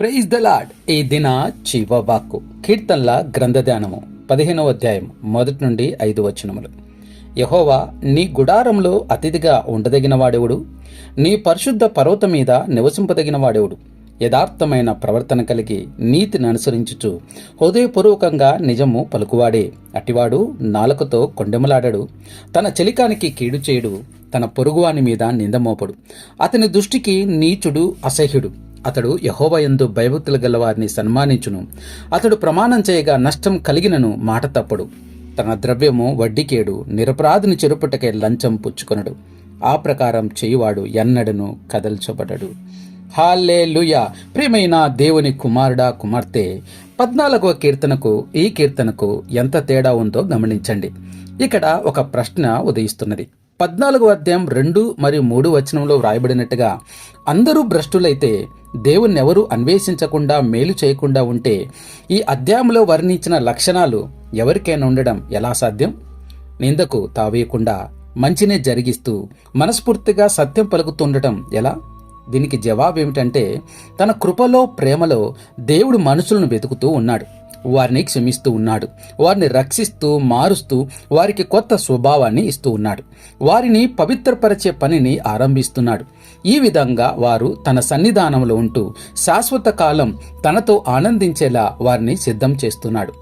Praise the lord ఈ దిన చివవాక్కు కీర్తనల గ్రంథధ్యానము పదిహేనవ అధ్యాయం మొదటి నుండి ఐదు వచనములు. యహోవా నీ గుడారంలో అతిథిగా ఉండదగిన వాడెవడు నీ పరిశుద్ధ పర్వతం మీద నివసింపదగిన వాడెవడు యథార్థమైన ప్రవర్తన కలిగి నీతిని అనుసరించుచు హృదయపూర్వకంగా నిజము పలుకువాడే. అటివాడు నాలుకతో కొండెమలాడడు. తన చెలికానికి కీడు చేయడు. తన పొరుగువాని మీద నిందమోపడు అతని దృష్టికి నీచుడు అసహ్యుడు. అతడు యహోవయందు భయభక్తులు గలవారిని సన్మానించును. అతడు ప్రమాణం చేయగా నష్టం కలిగినను మాట తప్పడు. తన ద్రవ్యము వడ్డీకేడు నిరపరాధిని చెరుపుటకే లంచం పుచ్చుకొనడు. ఆ ప్రకారం చేయువాడు ఎన్నడను కదల్చబడడు. హాలే ప్రియమైన దేవుని కుమారుడా కుమార్తె పద్నాలుగవ కీర్తనకు ఈ కీర్తనకు ఎంత తేడా ఉందో గమనించండి. ఇక్కడ ఒక ప్రశ్న ఉదయిస్తున్నది. పద్నాలుగో అధ్యాయం రెండు మరియు మూడు వచనంలో వ్రాయబడినట్టుగా అందరూ భ్రష్టులైతే దేవుణ్ణి ఎవరు అన్వేషించకుండా మేలు చేయకుండా ఉంటే ఈ అధ్యాయంలో వర్ణించిన లక్షణాలు ఎవరికైనా ఉండడం ఎలా సాధ్యం? నిందకు తావేయకుండా మంచినే జరిగిస్తూ మనస్ఫూర్తిగా సత్యం పలుకుతుండటం ఎలా? దీనికి జవాబు ఏమిటంటే తన కృపలో ప్రేమలో దేవుడు మనుషులను వెతుకుతూ ఉన్నాడు. వారిని క్షమిస్తూ ఉన్నాడు. వారిని రక్షిస్తూ మారుస్తూ వారికి కొత్త స్వభావాన్ని ఇస్తూ ఉన్నాడు. వారిని పవిత్రపరిచే పనిని ఆరంభిస్తున్నాడు. ఈ విధంగా వారు తన సన్నిధానంలో ఉంటూ శాశ్వత కాలం తనతో ఆనందించేలా వారిని సిద్ధం చేస్తున్నాడు.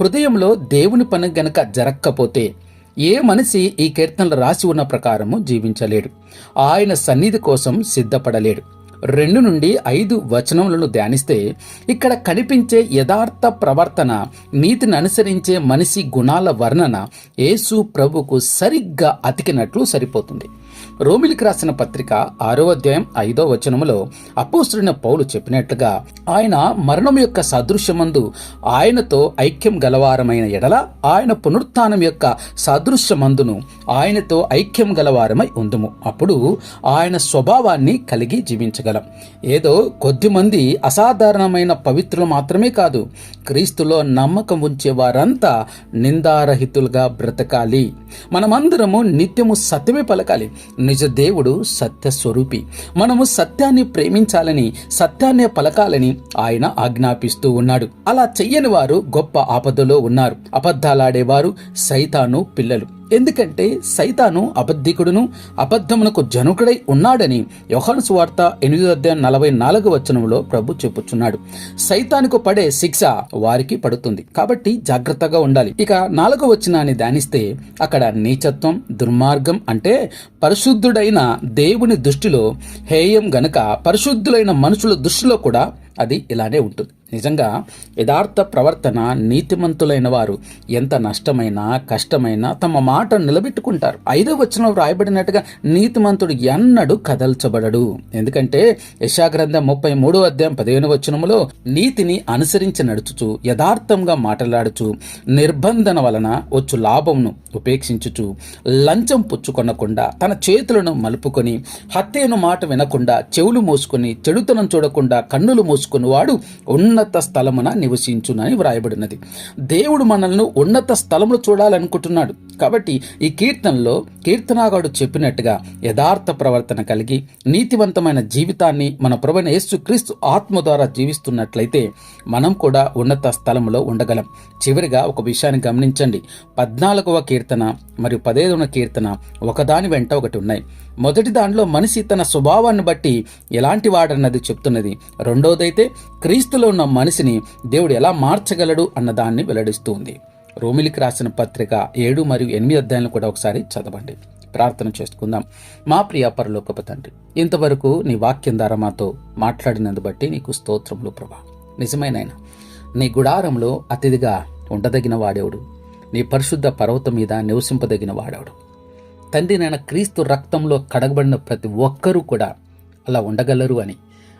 హృదయంలో దేవుని పని గనక జరక్కపోతే ఏ మనిషి ఈ కీర్తనలు రాసి ఉన్న ప్రకారము జీవించలేడు. ఆయన సన్నిధి కోసం సిద్ధపడలేడు. రెండు నుండి ఐదు వచనములను ధ్యానిస్తే ఇక్కడ కనిపించే యథార్థ ప్రవర్తన నీతిని అనుసరించే మనిషి గుణాల వర్ణన యేసు ప్రభుకు సరిగ్గా అతికినట్లు సరిపోతుంది. రోమిలికి రాసిన పత్రిక ఆరో అధ్యాయం ఐదో వచనములో అపోస్తుడిన పౌలు చెప్పినట్లుగా ఆయన మరణం యొక్క సదృశ్యమందు ఆయనతో ఐక్యం గలవారమైన ఎడల ఆయన పునరుత్నం యొక్క సదృశ్యమందును ఆయనతో ఐక్యం గలవారమై ఉందుము. అప్పుడు ఆయన స్వభావాన్ని కలిగి జీవించగలం. ఏదో కొద్దిమంది అసాధారణమైన పవిత్రులు మాత్రమే కాదు క్రీస్తులో నమ్మకం ఉంచే వారంతా నిందారహితులుగా బ్రతకాలి. మనమందరము నిత్యము సత్యమే పలకాలి. నిజ దేవుడు సత్య స్వరూపి. మనము సత్యాన్ని ప్రేమించాలని సత్యాన్నే పలకాలని ఆయన ఆజ్ఞాపిస్తూ ఉన్నాడు. అలా చెయ్యని వారు గొప్ప ఆపదలో ఉన్నారు. అబద్ధాలాడేవారు సైతాను పిల్లలు. ఎందుకంటే సైతాను అబద్ధికుడును అబద్ధమునకు జనుకుడై ఉన్నాడని యోహాను సువార్త ఎనిమిది అధ్యాయం నలభై నాలుగు వచనంలో ప్రభు చెప్పుచున్నాడు. సైతానుకు పడే శిక్ష వారికి పడుతుంది. కాబట్టి జాగ్రత్తగా ఉండాలి. ఇక నాలుగో వచనాన్ని ధ్యానిస్తే అక్కడ నీచత్వం దుర్మార్గం అంటే పరిశుద్ధుడైన దేవుని దృష్టిలో హేయం గనక పరిశుద్ధులైన మనుషుల దృష్టిలో కూడా అది ఇలానే ఉంటుంది. నిజంగా యథార్థ ప్రవర్తన నీతిమంతులైన వారు ఎంత నష్టమైనా కష్టమైనా తమ మాట నిలబెట్టుకుంటారు. ఐదో వచనం రాయబడినట్టుగా నీతిమంతుడు ఎన్నడు కదల్చబడడు. ఎందుకంటే యశాగ్రంథం ముప్పై మూడో అధ్యాయం పదిహేను వచనములో నీతిని అనుసరించి నడుచుచు యథార్థంగా మాట్లాడుచు నిర్బంధన వలన వచ్చు లాభంను ఉపేక్షించుచు లంచం పుచ్చుకొనకుండా తన చేతులను మలుపుకొని హత్యను మాట వినకుండా చెవులు మూసుకొని చెడుతనం చూడకుండా కన్నులు మూసుకుని వాడు ఉన్నత స్థలమున నివసించునని వ్రాయబడినది. దేవుడు మనల్ని ఉన్నత స్థలములు చూడాలనుకుంటున్నాడు. కాబట్టి ఈ కీర్తనలో కీర్తనాగాడు చెప్పినట్టుగా యథార్థ ప్రవర్తన కలిగి నీతివంతమైన జీవితాన్ని మన ప్రభుని యేసుక్రీస్తు ఆత్మ ద్వారా జీవిస్తున్నట్లయితే మనం కూడా ఉన్నత స్థలంలో ఉండగలం. చివరిగా ఒక విషయాన్ని గమనించండి. పద్నాలుగవ కీర్తన మరియు పదేదవ కీర్తన ఒకదాని వెంట ఒకటి ఉన్నాయి మొదటి దానిలో మనిషి తన స్వభావాన్ని బట్టి ఎలాంటి వాడన్నది చెప్తున్నది. రెండోదైతే క్రీస్తులో ఉన్న మనిషిని దేవుడు ఎలా మార్చగలడు అన్నదాన్ని వెల్లడిస్తుంది. రోమిలికి రాసిన పత్రిక ఏడు మరియు ఎనిమిది అధ్యాయులను కూడా ఒకసారి చదవండి. ప్రార్థన చేసుకుందాం. మా ప్రియ పరలోకపు తండ్రి ఇంతవరకు నీ వాక్యం ద్వారా మాతో మాట్లాడినందు బట్టి నీకు స్తోత్రములు ప్రభా. నిజమైన నీ గుడారంలో అతిథిగా ఉండదగిన వాడేవుడు? నీ పరిశుద్ధ పర్వతం మీద నివసింపదగిన వాడవడు. తండ్రి నాయన క్రీస్తు రక్తంలో కడగబడిన ప్రతి ఒక్కరూ కూడా అలా ఉండగలరు అని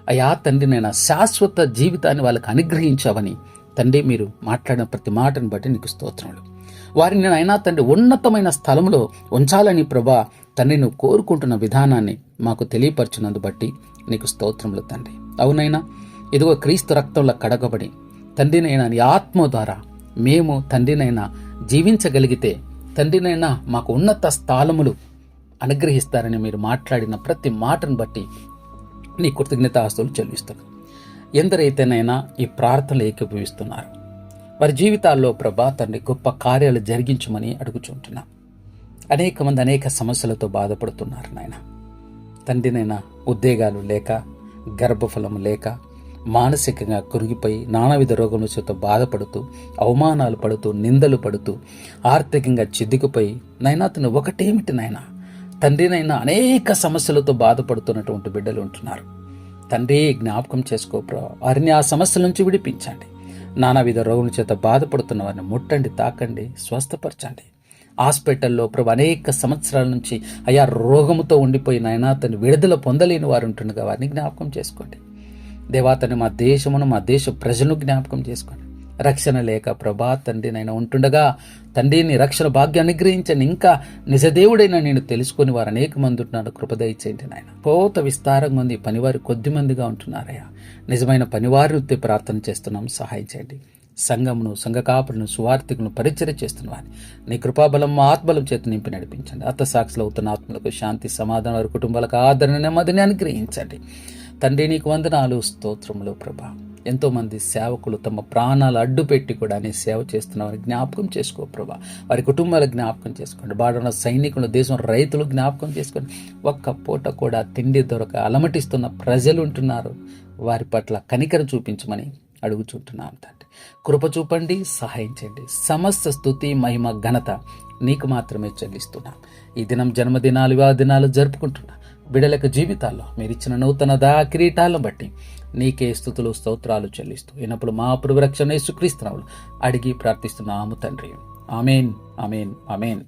అయా తండ్రి నేను శాశ్వత జీవితాన్ని వాళ్ళకి అనుగ్రహించావని తండ్రి మీరు మాట్లాడిన ప్రతి మాటను బట్టి నీకు స్తోత్రములు. వారిని నేను అయినా తండ్రి ఉన్నతమైన స్థలంలో ఉంచాలని ప్రభా తండ్రి నువ్వు కోరుకుంటున్న విధానాన్ని మాకు తెలియపరచున్నందు బట్టి నీకు స్తోత్రములు తండ్రి. అవునైనా ఇదిగో క్రీస్తు రక్తంలో కడగబడి తండ్రినైనా నీ ఆత్మ ద్వారా మేము తండ్రినైనా జీవించగలిగితే తండ్రినైనా మాకు ఉన్నత స్థానములు అనుగ్రహిస్తారని మీరు మాట్లాడిన ప్రతి మాటను బట్టి నీ కృతజ్ఞత ఆస్తులు చెల్లిస్తాను ఎందరైతేనైనా ఈ ప్రార్థనలు ఏకీభవిస్తున్నారు. వారి జీవితాల్లో ప్రభా తండ్రి గొప్ప కార్యాలు జరిగించమని అడుగుచుంటున్నా. అనేక మంది అనేక సమస్యలతో బాధపడుతున్నారు నాయన. తండ్రినైనా ఉద్యోగాలు లేక గర్భఫలం లేక మానసికంగా కురిగిపోయి నానావిధ రోగముల చేత బాధపడుతూ అవమానాలు పడుతూ నిందలు పడుతూ ఆర్థికంగా చిద్దుకుపోయి నైనా తను ఒకటేమిటి నాయనా తండ్రినైనా అనేక సమస్యలతో బాధపడుతున్నటువంటి బిడ్డలు ఉంటున్నారు. తండ్రి జ్ఞాపకం చేసుకోప్రా వారిని ఆ సమస్యల నుంచి విడిపించండి. నానావిధ రోగుల చేత బాధపడుతున్న వారిని ముట్టండి తాకండి స్వస్థపరచండి. హాస్పిటల్లో ప్రభు అనేక సంవత్సరాల నుంచి అయా రోగముతో ఉండిపోయిన ఆయన తను విడుదల పొందలేని వారు ఉంటుండగా వారిని జ్ఞాపకం చేసుకోండి. దేవాతని మా దేశమును మా దేశ ప్రజలను జ్ఞాపకం చేసుకోండి రక్షణ లేక ప్రభా తండ్రి నేను ఉంటుండగా తండ్రిని రక్షణ భాగ్యాన్ని అనుగ్రహించండి ఇంకా నిజదేవుడైన నేను తెలుసుకుని వారు అనేక మంది ఉంటున్నారు. కృపదయించండి నాయన. కోత విస్తారంగా ఉంది. పనివారు కొద్ది మందిగా ఉంటున్నారయ్యా. నిజమైన పనివారి వృత్తి ప్రార్థన చేస్తున్నాం. సహాయం చేయండి. సంఘమును సంఘ కాపులను సువార్థికులను పరిచయ చేస్తున్నవారిని నీ కృపాబలం మా ఆత్మబలం చేత నింపి నడిపించండి. అత్త సాక్షులు అవుతున్న ఆత్మలకు శాంతి సమాధానం వారి కుటుంబాలకు ఆదరణ నెమ్మదిని అనుగ్రహించండి. తండ్రి నీకు వందనాలు స్తోత్రములు ప్రభా. ఎంతోమంది సేవకులు తమ ప్రాణాలు అడ్డు పెట్టి కూడా నీ సేవ చేస్తున్నవారిని జ్ఞాపకం చేసుకో ప్రభా. వారి కుటుంబాలు జ్ఞాపకం చేసుకోండి. బాడున్న సైనికులు దేశం రైతులు జ్ఞాపకం చేసుకోండి. ఒక్క పూట కూడా తిండి దొరక అలమటిస్తున్న ప్రజలు ఉంటున్నారు. వారి పట్ల కనికర చూపించమని అడుగుచుంటున్నాం తండ్రి. కృప చూపండి సహాయం చేయండి. సమస్త స్థుతి మహిమ ఘనత నీకు మాత్రమే చెల్లిస్తున్నాం. ఈ దినం జన్మదినాలు వివాహ దినాలు జరుపుకుంటున్నాను బిడలకు జీవితాల్లో మీరు ఇచ్చిన నూతన దా కిరీటాలను బట్టి నీకే స్థుతులు స్తోత్రాలు చెల్లిస్తూ ఇనప్పుడు మా పురువరక్షణ సుక్రీస్తునాములు అడిగి ప్రార్థిస్తున్నాము తండ్రి. Amen amen amen.